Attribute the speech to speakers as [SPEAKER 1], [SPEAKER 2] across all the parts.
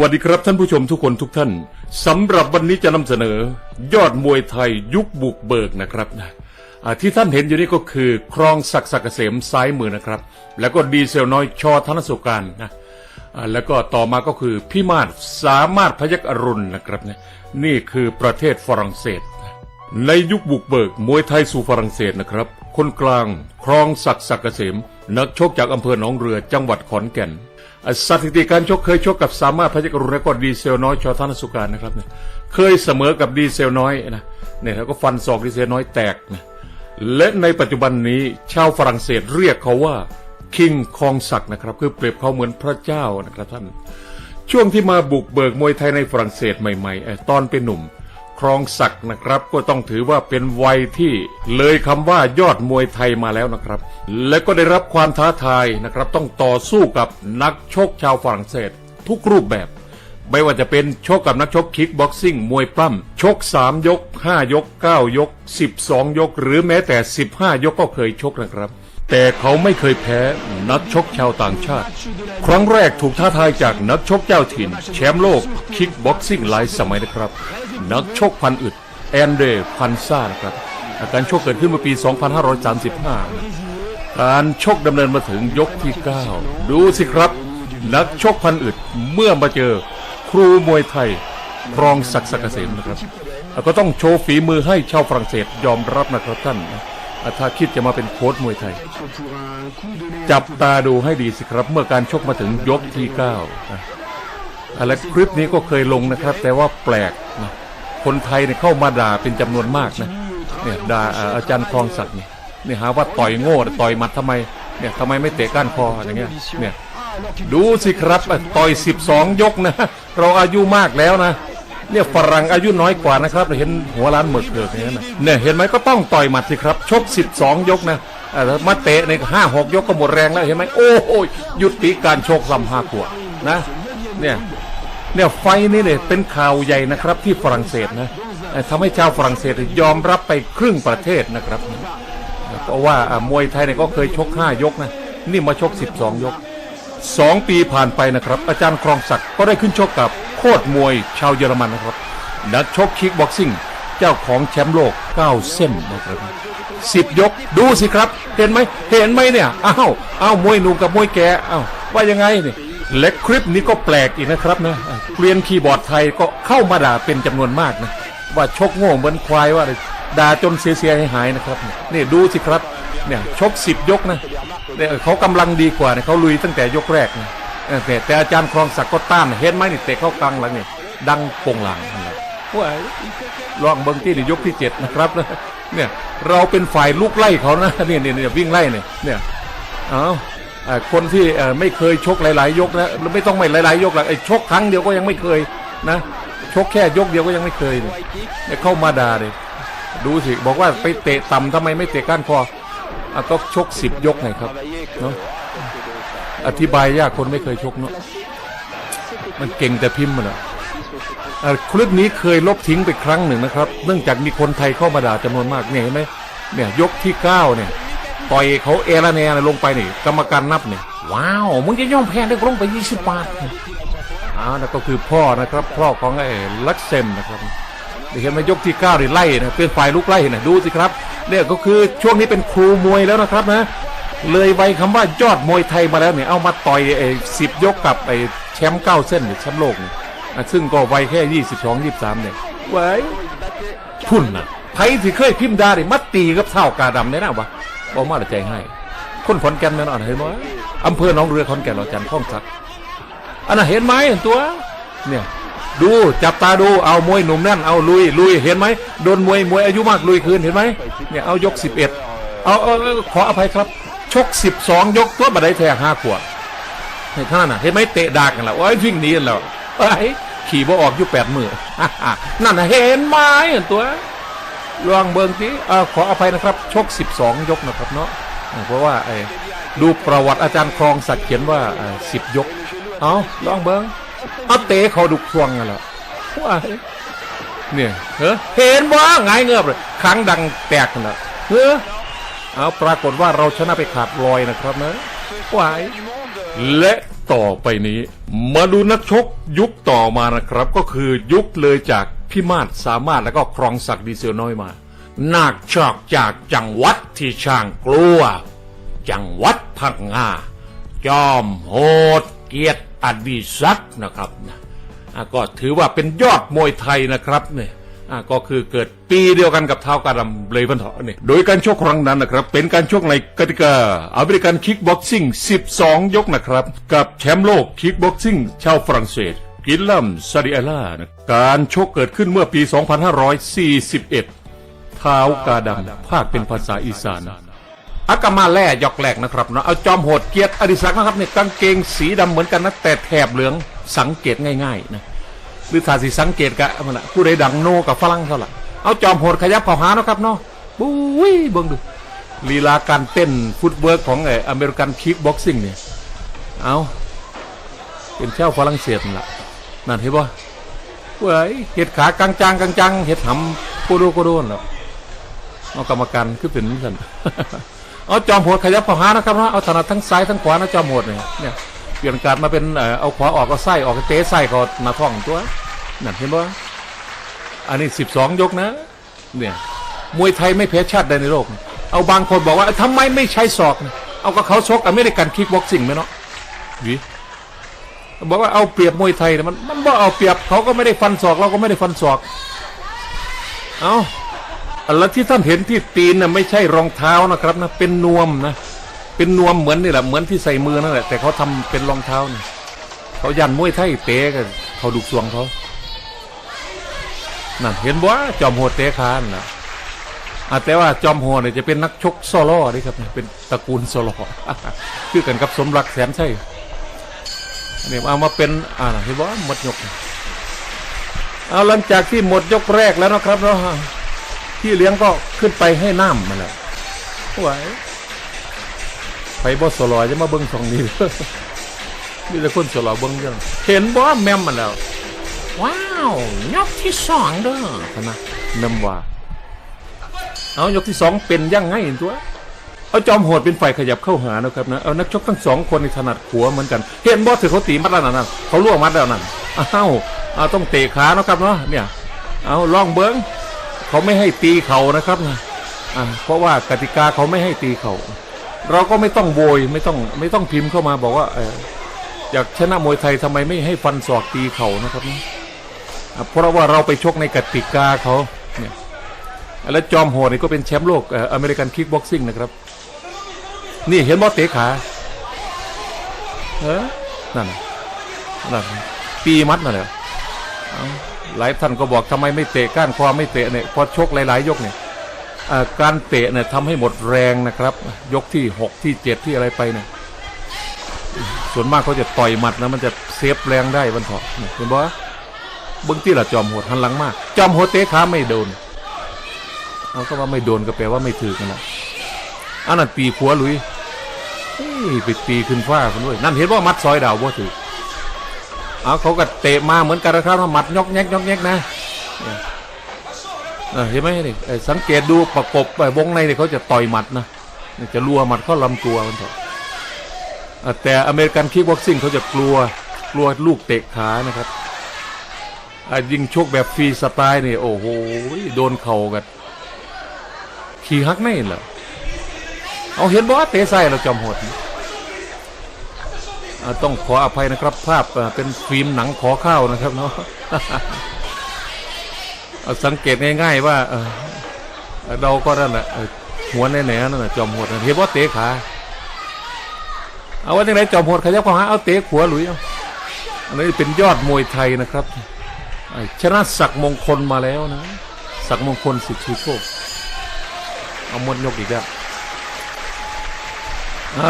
[SPEAKER 1] วัสดีครับท่านผู้ชมทุกคนทุกท่านสำหรับวันนี้จะนำเสนอ ยอดมวยไทยยุคบุกเบิกนะครับนะที่ท่านเห็นอยู่นี่ก็คือ ครองศักดิ์ศักดิ์เกษมซ้ายมือนะครับ แล้วก็ดีเซลน้อยชอธนสุการนะแล้วก็ต่อมาก็คือพี่มาศสามารถพยักอรุณนะครับนะนี่คือประเทศฝรั่งเศส ในยุคบุกเบิกมวยไทยสู่ฝรั่งเศสนะครับ คนกลางครองศักดิ์ศักดิ์เกษมนักชกจากอำเภอหนองเรือจังหวัดขอนแก่น สถิติการชกเคยชกกับสามารถพยักรุณและก็ดีเซลน้อยชอธนสุการนะครับเนี่ยเคยเสมอกับดีเซลน้อยนะเนี่ยแล้วก็ฟันศอกดีเซลน้อยแตกนะและในปัจจุบันนี้ชาวฝรั่งเศสเรียกเขาว่าคิงคองศักนะครับ คือเปรียบเขาเหมือนพระเจ้านะครับท่าน ช่วงที่มาบุกเบิกมวยไทยในฝรั่งเศสใหม่ๆเอ่อตอนเป็นหนุ่ม รองศักดิ์นะครับ ก็ต้องถือว่าเป็นวัยที่เลยคำว่ายอดมวยไทยมาแล้วนะครับ และก็ได้รับความท้าทายนะครับ ต้องต่อสู้กับนักชกชาวฝรั่งเศส ทุกรูปแบบ ไม่ว่าจะเป็นชกกับนักชกคิกบ็อกซิ่งมวยปล้ำชก 3 ยก 5 ยก 9 ยก 12 ยก หรือแม้แต่ 15 ยกก็เคยชกนะครับ แต่เขาไม่เคยแพ้นักชกชาวต่างชาติ ครั้งแรกถูกท้าทายจากนักชกเจ้าถิ่น แชมป์โลกคิกบ็อกซิ่งหลายสมัยนะครับ นักชกพันอึด แอนเดรพันซ่านะครับอาการชกเกิดขึ้นเมื่อปี 2535 การชกดำเนินมาถึงยกที่ 9 ดูสิครับ นักชกพันอึดเมื่อมาเจอครูมวยไทยครองศักดิ์ศักเกษมนะครับก็ต้องโชว์ฝีมือให้ชาวฝรั่งเศสยอมรับนะครับท่าน นะถ้าคิดจะมาเป็นโค้ชมวยไทย จับตาดูให้ดีสิครับ เมื่อการชกมาถึงยกที่9นะอะไรคลิปนี้ก็เคยลงนะครับ แต่ว่าแปลกนะคนไทยเนี่ยเข้ามาด่าเป็นจำนวนมากนะเนี่ยด่าอ่าอาจารย์ครองศักดิ์เนี่ยเนี่ยหาว่าต่อยโง่ต่อยหมัดทำไมเนี่ยทำไมไม่เตะก้านคออะไรเงี้ยเนี่ยดูสิครับต่อย 12 ยกนะ เราอายุมากแล้วนะ เนี่ยฝรั่งอายุน้อยกว่านะครับเห็นหัวล้านหมึกเกิดอย่างนั้นะเนี่ยเห็นไหมก็ต้องต่อยหมัดสิครับ ชก 12 ยกนะอ่าแล้วมาเตะในห้าหกยกก็หมดแรงแล้วเห็นไหมโอ้โหยุติการชกซ้ำห้าขวบนะเนี่ยเนี่ยไฟนี่เนี่ยเป็นข่าวใหญ่นะครับที่ฝรั่งเศสนะทำให้ชาวฝรั่งเศสยอมรับไปครึ่งประเทศนะครับเพราะว่ามวยไทยเนี่ยก็เคยชก5ยกนะนี่มาชก 12 ยกสองปีผ่านไปนะครับ อาจารย์ครองศักดิ์ก็ได้ขึ้นชกกับ คตรมวยชาวเยอรมันนะครับ นักชกคิกบ็อกซิ่ง เจ้าของแชมป์โลก 9 เส้นนะครับสิบยกดูสิครับ เห็นไหมเห็นไหมเนี่ยอ้าวอ้าวมวยหนุ่มกับมวยแก่อ้าวว่ายังไงเนี่ยและคลิปนี้ก็แปลกอีกนะครับนะเกลียนคีย์บอร์ดไทยก็เข้ามาด่าเป็นจำนวนมากนะว่าชกโง่เหมือนควายว่าด่าจนเสียหายๆนะครับนี่ดูสิครับเนี่ยชกสิบยกนะเนี่ยเขากำลังดีกว่าเนี่ยเขาลุยตั้งแต่ยกแรกนะ แต่อาจารย์ครองศักดิ์ก็ต้านเห็นไหมนี่เตะเข้ากลางหลังนี่ดังโป่งหลังนั่นแหละว้ายลองเบิ้งที่นี่ยกที่เจ็ดนะครับเนี่ยเราเป็นฝ่ายลูกไล่เขานะเนี่ยเนี่ยเนี่วิ่งไล่เนี่ยเนี่ยเอาอ่าคนที่ไม่เคยชกหลาย ๆ ยกนะไม่ต้องไม่หลาย ๆ ยกหรอกไอ้ชกครั้งเดียวก็ยังไม่เคยนะชกแค่ยกเดียวก็ยังไม่เคยเนี่ยเข้ามาด่าเลยดูสิบอกว่าไปเตะต่ำทำไมไม่เตะก้านคออะก็ชกสิบยกไงครับเนาะ อธิบายยากคนไม่เคยชกเนาะมันเก่งแต่พิมพ์มันอะคลิปนี้เคยลบทิ้งไปครั้งหนึ่งนะครับ เนื่องจากมีคนไทยเข้ามาด่าจำนวนมากเนี่ยเห็นไหมเนี่ยยกที่เก้าเนี่ยต่อยเขาเอราแนลงไปนี่กรรมการนับเนี่ยว้าวมึงจะย่อมแพ้ได้ลงไปยี่สิบบาทอ้าวนั่นก็คือพ่อนะครับพ่อของไอ้ลักเซมนะครับเห็นไหมยกที่เก้านี่ไล่นะเป็นฝ่ายลุกไล่นะดูสิครับเนี่ยก็คือช่วงนี้เป็นครูมวยแล้วนะครับนะ เลยไวคำว่ายอดมวยไทยมาแล้วเนี่ยเอามาต่อยไอ้สิบยกกับไอ้แชมป์เก้าเส้นเนี่ยแชมป์โลกเนี่ยอะซึ่งก็ไวแค่ยี่สิบสองยี่สามเนี่ยไว้พุ่นนะไทยที่เคยพิมพ์ดาเนี่ยมัดตีกับเท่ากาดำเนี่ยนะวะบอกมาแต่ใจให้คนขอนแก่นแม่นอ่อนเห็นไหมอำเภอหนองเรือขอนแก่นเราจันทร์ข้องสักอันน่ะเห็นไหมเห็นตัว เนี่ยดูจับตาดูเอามวยหนุ่มนั่นเอาลุยลุยเห็นไหมโดนมวยมวยอายุมากลุยคืนเห็นไหมเนี่ยเอายกสิบเอ็ดเอาเอาเอาขออภัยครับ ชกสิบสองยกตัวบันไดแทงห้าขวดเห็นท่านน่ะเห็นไหมเตะดากกันแล้วโอ้ยวิ่งหนีกันแล้วไอ้ยขี่บ่ออกอยู่แปดหมือนั่นน่ะเห็นไหมเห็นตัวลองเบิงทีเอ่อขออภัยนะครับ ชกสิบสองยกนะครับเนาะเพราะว่าไอ้ดูประวัติอาจารย์ครองศักดิ์เขียนว่าสิบยก เอาลองเบิ้งเอาเตะเขาดุกพวงกันแล้วว้ายเนี่ยเฮ้เห็นว่าไงเงือบเลยครั้งดังแตกกันแล้วเฮ้ เอาปรากฏว่าเราชนะไปขาดลอยนะครับนะว้ายและต่อไปนี้ มาดูนักชกยุคต่อมานะครับ ก็คือยุคเลยจากพิมาศสามารถแล้วก็ครองศักดิ์ดีเซลน้อยมานาคชอกจากจังหวัดที่ช่างกลัว จังหวัดพังงาจอมโหดเกียรติอดีศักดิ์นะครับนะอะก็ถือว่าเป็นยอดมวยไทยนะครับเนี่ยอะ ก็คือเกิดปีเดียวกันกับเท้ากระดำเลยพันเถนี่โดยการชกครั้งนั้นนะครับเป็นการชกในกติกาอเมริกันคิกบ็อกซิ่ง 12 ยกนะครับ กับแชมป์โลกคิกบ็อกซิ่งชาวฝรั่งเศสกิลลัมซาดิเอล่านะการชกเกิดขึ้นเมื่อปี 2541 เท้ากาดำภาคเป็นภาษาอีสานอากามาแล่ยอกแหลกนะครับเนาะเอาจอมโหดเกียรติอดิศักดิ์นะครับเนี่ยกางเกงสีดำเหมือนกันนะแต่แถบเหลืองสังเกตง่ายๆนะ หรือถ้าสิสังเกตกะมันละผู้ใดดังโนกับฝรั่งเท่าไหร่เอาจอมโหดขยับเข้าหาเนาะครับเนาะบุ้ยเบิ่งดูลีลาการเต้นฟุตเวิร์กของไอ้อเมริกันคิกบ็อกซิ่งเนี่ยเอาเป็นเช่าฝรั่งเศสล่ะนั่นเห็นป่ะเว้ยเห็ดขากลางจางกลางจังเห็ดหำโกโดโกโดนแล้วเอากรรมการขึ้นเป็นนี่กันเอาจอมโหดขยับเข้าหานะครับเนาะเอาถนัดทั้งซ้ายทั้งขวานะจอมโหดเนี่ยเนี่ย เปลี่ยนการมาเป็นเอาขวาออกก็ไส้ออกก็เตะไส้ก็หน้าท้องตัวนั่นเห็นปะอันนี้สิบสองยกนะ เนี่ยมวยไทยไม่แพ้ชาติใดในโลก เอาบางคนบอกว่าทำไมไม่ใช้ศอกเอาก็เขาชกอเมริกันคิกบ็อกซิ่งไหมเนาะวีบอกว่าเอาเปรียบมวยไทยมันมันบ่เอาเปรียบเขาก็ไม่ได้ฟันศอกเราก็ไม่ได้ฟันศอก เอาแล้วที่ท่านเห็นที่ตีนน่ะไม่ใช่รองเท้านะครับนะเป็นนวมนะ เป็นนวมเหมือนนี่แหละเหมือนที่ใส่มือนั่นแหละแต่เขาทำเป็นรองเท้าเนี่ยเขายันมวยไทยเตะกันเขาดุกสวงเขานั่นเห็นบ่จอมโหดเตะคานนะอะแต่ว่าจอมโหดเนี่ยจะเป็นนักชกโซโล่นี่ครับเป็นตระกูลโซโล่คือกันกับสมรักแสนใช่อันนี้เอามาเป็นอ่าเห็นบ่หมดยกเอาหลังจากที่หมดยกแรกแล้วนะครับเนาะพี่เลี้ยงก็ขึ้นไปให้น้ำมาแล้วไหว ไปบอสลอยจะมาเบิ้งสองนี้มีแต่คนสลอยเบิ้งเรื่องเห็นบอแมมมาแล้ว ว้าวยกที่สองเด้อพะนะแมมว่าเอายกที่สองเป็นยังไงตัวเอาจอมโหดเป็นฝ่ายขยับเข้าหานะครับนะเอานักชกทั้งสองคนในถนัดขัวเหมือนกัน เห็นบอสถือเขาตีมัดแล้วนั่นเขาล่วงมัดแล้วนั่นอ้าวเอาต้องเตะขาเนาะครับเนาะเนี่ยเอาลองเบิ้งเขาไม่ให้ตีเขานะครับนะอ่าเพราะว่ากติกาเขาไม่ให้ตีเขา เราก็ไม่ต้องโวยไม่ต้องไม่ต้องพิมพ์เข้ามาบอกว่าเอออยากชนะมวยไทยทำไมไม่ให้ฟันศอกตีเขานะครับนะเพราะว่าเราไปชกในกติกาเขาเนี่ยและจอมโหดนี่ก็เป็นแชมป์โลกอเมริกันคิกบ็อกซิ่งนะครับ นี่เห็นบอสเตะขาเออนั่นนั่นปีมัดนั่นแหละหลายท่านก็บอกทำไมไม่เตะก้านคอไม่เตะเนี่ยพอชกหลายๆ ยกเนี่ย การเตะเนี่ยทำให้หมดแรงนะครับ ยกที่หกที่เจ็ดที่อะไรไปเนี่ยส่วนมากเขาจะต่อยหมัดนะมันจะเซฟแรงได้บันเถาะเห็นบ่เบื้องที่ละจอมโหดหันหลังมาก จอมโหดเตะขาไม่โดนเอาก็ว่าไม่โดนก็แปลว่าไม่ถือกันนะอันนั้นตีขัวลุยไปตีขึ้นฟ้าคนด้วยนั่นเห็นว่ามัดซอยดาวบ่าถือเอาเขาก็เตะมาเหมือนกันนะครับหมัดยกแยกยกแยกนะ เห็นไหมนี่สังเกตดูประกบไปวงในเนี่ยเขาจะต่อยหมัดนะจะรัวหมัดเข้าลำตัวมันเถอะแต่อเมริกันคิกบ็อกซิ่งเขาจะกลัวกลัวลูกเตะขานะครับยิงชกแบบฟรีสไตล์นี่โอ้โหโดนเข่ากันขี่ฮักแน่เหรอเอาเห็นบอกว่าเตะใส่เราจอมโหดต้องขออภัยนะครับภาพเป็นฟิล์มหนังขอข้าวนะครับเนาะ สังเกตง่าย ๆ ว่าเราก็นั่นแหละหัวแน่ๆนั่นแหละจอมโหดเห็นว่าเตะขาเอาว่าจังไหนจอมโหดขยับข้าหาเอาเตะขัวหลุยเอาอันนี้เป็นยอดมวยไทยนะครับชนะศักดิ์มงคลมาแล้วนะศักดิ์มงคลสิทธิโชคเอาหมดยกอีกแล้ว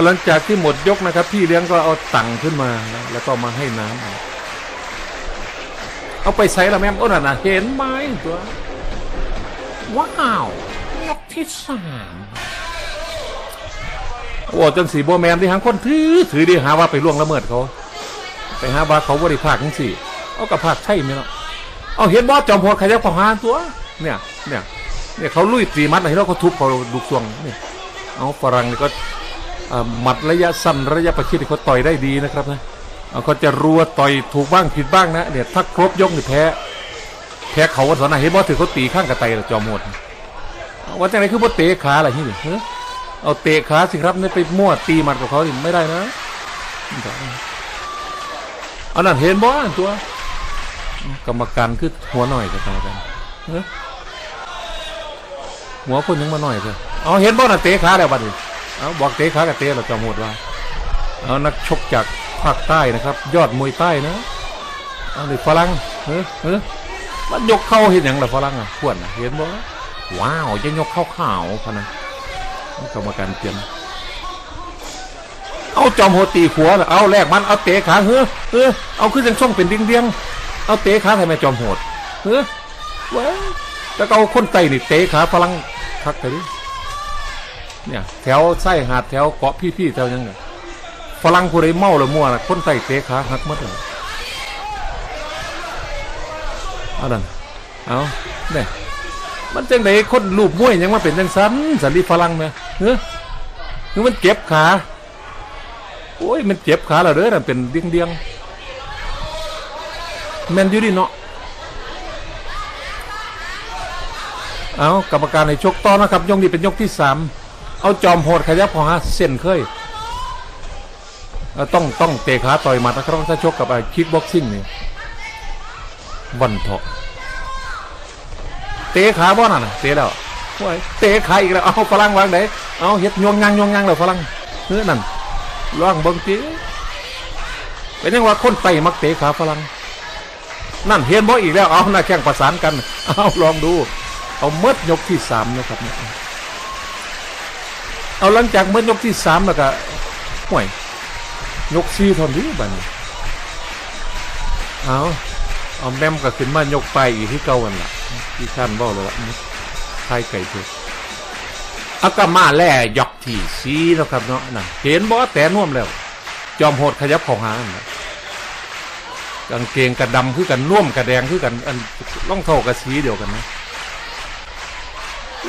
[SPEAKER 1] หลังจากที่หมดยกนะครับ พี่เลี้ยงก็เอาตังค์ขึ้นมานะแล้วก็มาให้น้ำ เอาไปใส่ละแม่มโอ้น่ะนะเห็นไหมตัวว้าวยกที่สามโอ้จังสีโบแมนที่หางคนถือถือดีหาว่าไปล่วงละเมิดเขา ไปหาว่าเขาบริภาคทั้งสี่เอากับภาคใช่ไหมเนาะเอาเห็นบอสจอมพลขยับของหาตัว เนี่ยเนี่ยเนี่ยเขาลุยตีมัดไหนแล้วเขาทุบเขาดุกซวงเนี่ยเอาฝรั่งนี่ก็อ่าหมัดระยะสั้นระยะประชิดเขาต่อยได้ดีนะครับนะ เขาจะรัวต่อยถูกบ้างผิดบ้างนะเนี่ยถ้าครบยกนี่แพ้แพ้เขาวันสอนเห็นบ่ถือเขาตีข้างกระไตจอมโหดว่าจังไหนคือบ่เตะขาอะไรที่นี่เฮ้เอาเตะขาสิครับนี่ไปมั่วตีหมัดกับเขาดิไม่ได้นะเอานั่นเห็นบอันตัว กรรมการคือหัวหน่อยกับกรรมการเอ้อหัวคนยังมาหน่อยเถอะเอาเห็นบ่น่ะเตะขาแล้วบัดนี้เอาบอกเตะขากับเตะเราจะหมดว่า เอานักชกจากภาคใต้นะครับ ยอดมวยใต้นะเอาดิฝรั่งเฮ้ยเฮ้ยมันยกเข้าเห็นอย่างละฝรั่งอะขวนนะเห็นบ่ว้าวจะยกเข้าข่าวพนะกรรมการเตรียมเอาจอมโหดตีขัวเอาแลกมันเอาเตะขาเฮ้ยเฮ้ยเอาขึ้นยังช่องเป็นเดียงๆเอาเตะขาทำไมจอมโหดเฮ้ยเว้ยแล้วก็เอาคนไตนี่เตะขาพลังคักเลยดิเนี่ยแถวไส้หาดแถวเกาะพี่ๆแถวยังไง ฝรั่งผู้ใดเมาหรือมั่วนะคนไตเตะขาหักหมดเลยเอาดันเอาเนี่ยมันจังไดคนรูปมวยยังมาเป็นจังสันสันติฝรั่งเนี่ยเฮ้ยคือมันเจ็บขาโอ้ยมันเจ็บขาแล้วเด้อนะเป็นเดียงๆแมนยูดิเนาะเอากรรมการในชกต่อนะครับยกนี้เป็นยกที่สามเอาจอมโหดขยับพองฮะเส้นเคย ต้องต้องเตะขาต่อยหมัดนะครับถ้าชกกับไอ้คิกบ็อกซิ่งนี่วันเถาะเตะขาบ่น่ะนะเตะแล้วโอ้ยเตะขาอีกแล้วเอาฝรั่งวางไหนเอาเฮ็ดยวงยังยวงยังแล้วฝรั่งเฮ้ยนั่นล่องเบิ่งตีเป็นยังว่าคนไตมักเตะขาฝรั่งนั่นเห็นบ่อีกแล้วเอาหน้าแข่งประสานกันเอาลองดู เอาเมดยกที่สามนะครับเนี่ยเอาหลังจากเมดยกที่สามแล้วก็ห่วย ยกสี่ทอนนี้บัดนี้เอาเอาแมมก็ขึ้นมายกไปอีกที่เก่ากันล่ะที่ขั้นบ่เลยว่าไทยไก่เถอะเอาก็มาแล่ยกที่สี่แล้วครับเนาะนะเห็นบ่แต่น่วมแล้ว จอมโหดขยับของหางนั่นะกางเกงกระดำคือกันน่วมกระแดงคือกันอันร่องเท่ากับสีเดียวกันนะ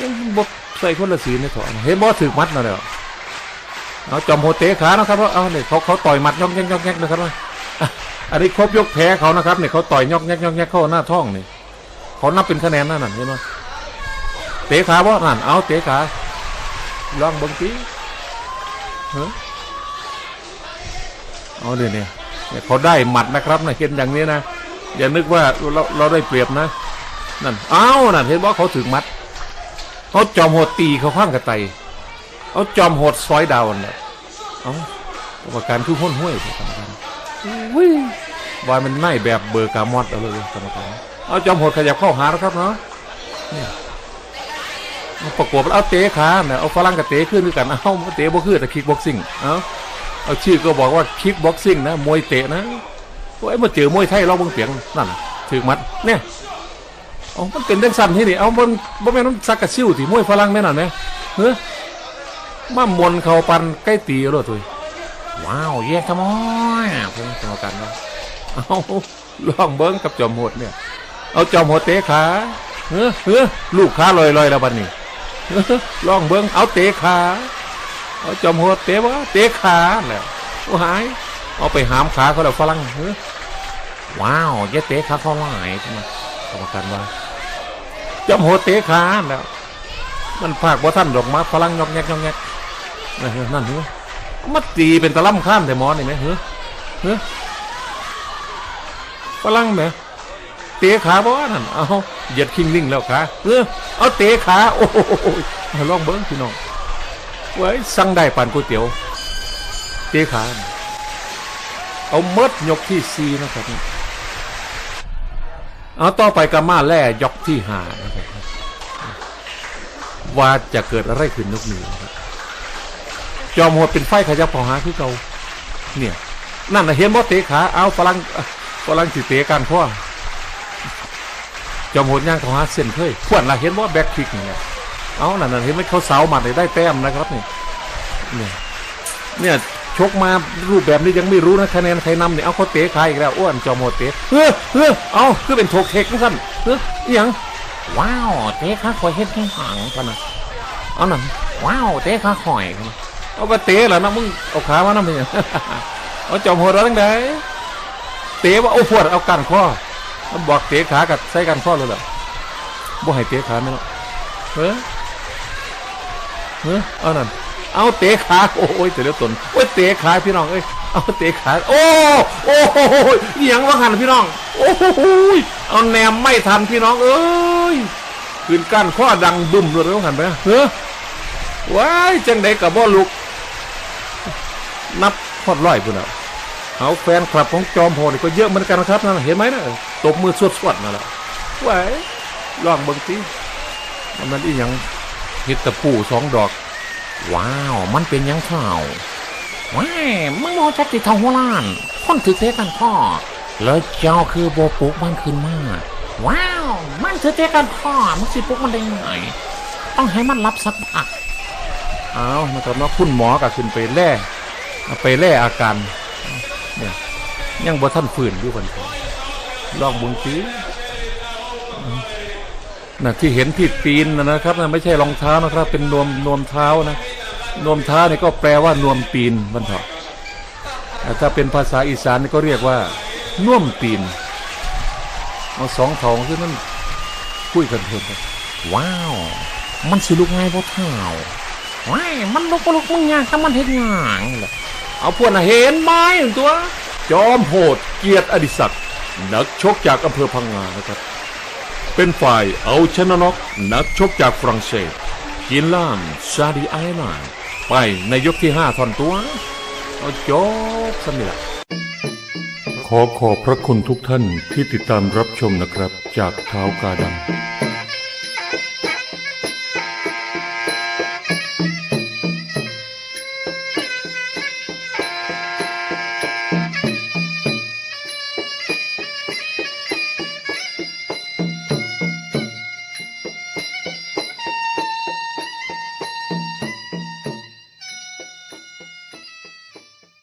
[SPEAKER 1] ยังบกใส่คนละสีในถอนเห็นบ่ถือมัดนะเดี๋ยว เอาจอมโหเตะขานะครับเอาเนี่ยเขาเขาต่อยหมัดยอกแยกยอกแยกนะครับอันนี้ครบยกแพ้เขานะครับเนี่ยเขาต่อยยอกแยกยอกแยกเข้าหน้าท้องนี่เขานับเป็นคะแนนนั่นน่ะเห็นไหมเตะขาบ่นั่นเอาเตะขาลองบังตีเอาเดี๋ยวนี้เนี่ยเขาได้หมัดนะครับนะเห็นอย่างนี้นะอย่านึกว่าเราเราได้เปรียบนะนั่น เอ้านั่นเห็นว่าเขาถึงมัดเขาจอมโหดตีเขาข้างกระไต เขาจอมโหดซอยดาวน่ะเอ้ากรรมการคือห้นห้วยกรรมการวิ่งวายมันไม่แบบเบอร์กามอดเอาเลยกรรมการเอาจอมโหดขยับเข้าหาแล้วครับเนาะเนี่ยเอาประกบแล้วเอาเตะขาเนี่ยเอาฝรั่งกับเตะขึ้นด้วยกันเอาเตะบ่ขึ้นแต่คิกบ็อกซิ่งเอาเอาชื่อก็บอกว่าคิกบ็อกซิ่งนะมวยเตะนะโอ้ยมาเจอมวยไทยเราเบิ่งเสียงนั่นถือมัดเนี่ยอ๋อมันเป็นเรื่องสั้นที่นี่เอามันบ่แม่นมันซักกะซิ่วที่มวยฝรั่งแม่นั่นไหมเฮ้ย มามวนเขาปันใกล้ตีแล้วทุยว้าวแย่ขโมยเพิ่งกรรมการว่าเอาลองเบิ้งกับจอมโหดเนี่ย เอาจอมโหดเตะขาเฮ้ยเฮ้ยลูกขาลอยๆแล้วบัดนี้เฮ้ยลองเบิ้งเอาเตะขาเอาจอมหัวเตะวะเตะขาแล้วโอ้หายเอาไปหามขาเขาแล้วฝรั่งเฮ้ยว้าวอย่าเตะขาเขาหลายทำไมกรรมการว่าจอมหัวเตะขาแล้วมันภาคว่าท่านดอกมาฝรั่งยอกแงกยอกแงก นั่นเฮ้ยนั่นเฮ้ยมาตีเป็นตะล่ำข้ามแต่มอนี่ไหมเฮ้ยเฮ้ยฝรั่งไหมเตะขาบ่นั่นเอาเหยียดคิงลิงแล้วขาเออเอาเตะขาโอ้โหลองเบิ้งพี่น้องไว้สั่งได้ปานก๋วยเตี๋ยวเจ๊ขา เอาเมดยกที่สี่นะครับเอาต่อไปกามาแล่ยกที่ห้านะครับว่าจะเกิดอะไรขึ้นนกหนึ่งนะครับ จอมโหดเป็นไฟขยับพอหาคือเก่าเนี่ย นั่นนะเห็นบ่เตะขาเอาฝรั่งฝรั่งสิเตะกันพ่อจอมโหดย่างเขาหาเส้นเคยขวนละเห็นบ่แบ็คคิกเนี่ยเอานั่นน่ะเห็นไหมเขาเสาหมัดได้แต้มนะครับนี่เนี่ยเนี่ยชกมารูปแบบนี้ยังไม่รู้นะคะแนนใครนำเนี่ยเอาเขาเตะใครอีกแล้วอ้วนจอมโหดเตะเฮ้อเฮ้อเอาคือเป็นโถกเทกนะครับเฮ้ออยังว้าวเตะขาคอยเฮ็ดให้ห่างกันนะเอานั่นว้าวเตะขาคอยกันนะ เอาก็เตะเหรอนะมึงเอาขามานั่นเป็นหยังเอาจอมหัวเราตั้งใดเตะว่าโอ้ปวดเอากันข้อมันบอกเตะขากับใส่กันข้อเลยหรอบ่ให้เตะขาไหมเนาะเฮ้ยเฮ้ยเอานั่นเอาเตะขาโอ้ยเตะเลือดตนโอ้ยเตะขาพี่น้องเอ้ยเอาเตะขาโอ้โอ้โหเหียงว่าหันพี่น้องโอ้โหเอาแนมไม่ทันพี่น้องเอ้ยคืนก้านข้อดังบึ้มเลยว่าหันไปเฮ้ยว้ายจังใดกับบ่ลุก นับพอดร้อยพุ่นอะเอาแฟนคลับของจอมโหนี่ก็เยอะเหมือนกันนะครับนั่นนะเห็นไหมนะตบมือสวดๆนั่นแหละไหวลองเบิ่งสิมันนั่นอีหยังเห็ดตะปูสองดอก ว้าว มันเป็นยังข้าว
[SPEAKER 2] ว้ายมึงโมจักติดทองหัวล้านคนถือเตะกันพ่อ แล้วเจ้าคือโบปุกมันขึ้นมาว้าว มันถือเตะกันพ่อมึงสิปุกมันได้ไงต้องให้มันรับสักพัก
[SPEAKER 1] เอานะครับเนาะคุณหมอก็ขึ้นไปแล่ ไปแล่อาการเนี่ยยังบ่ท่านฝืนอยู่คนลองบิ่งสิน่ะที่เห็นที่ตีนนะครับนะไม่ใช่รองเท้านะครับ เป็นนวมนวมเท้านะนวมเท้านี่ก็แปลว่านวมตีนบรรทาแต่ถ้าเป็นภาษาอีสานก็เรียกว่าน่วมตีนเอาสองทองซึ่งนั่นคุยกันเถอะครับ
[SPEAKER 2] ว้าว มันสิลุกไงบ่เท่า ว้ายมันลุกลุกมึงยากถ้ามันเฮ็ดงานแหละ
[SPEAKER 1] เอาพวกน่ะเห็นไหมตัว จอมโหดเกียรติอดิศักดิ์นักชกจากอำเภอพังงานะครับ เป็นฝ่ายเอาชนะน็อกนักชกจากฝรั่งเศสกินล่ามซาดีไอแลนด์ไปในยกที่5ทอนตัวเอาจบสมิละขอขอบพระคุณทุกท่านที่ติดตามรับชมนะครับจากเท้ากาดำ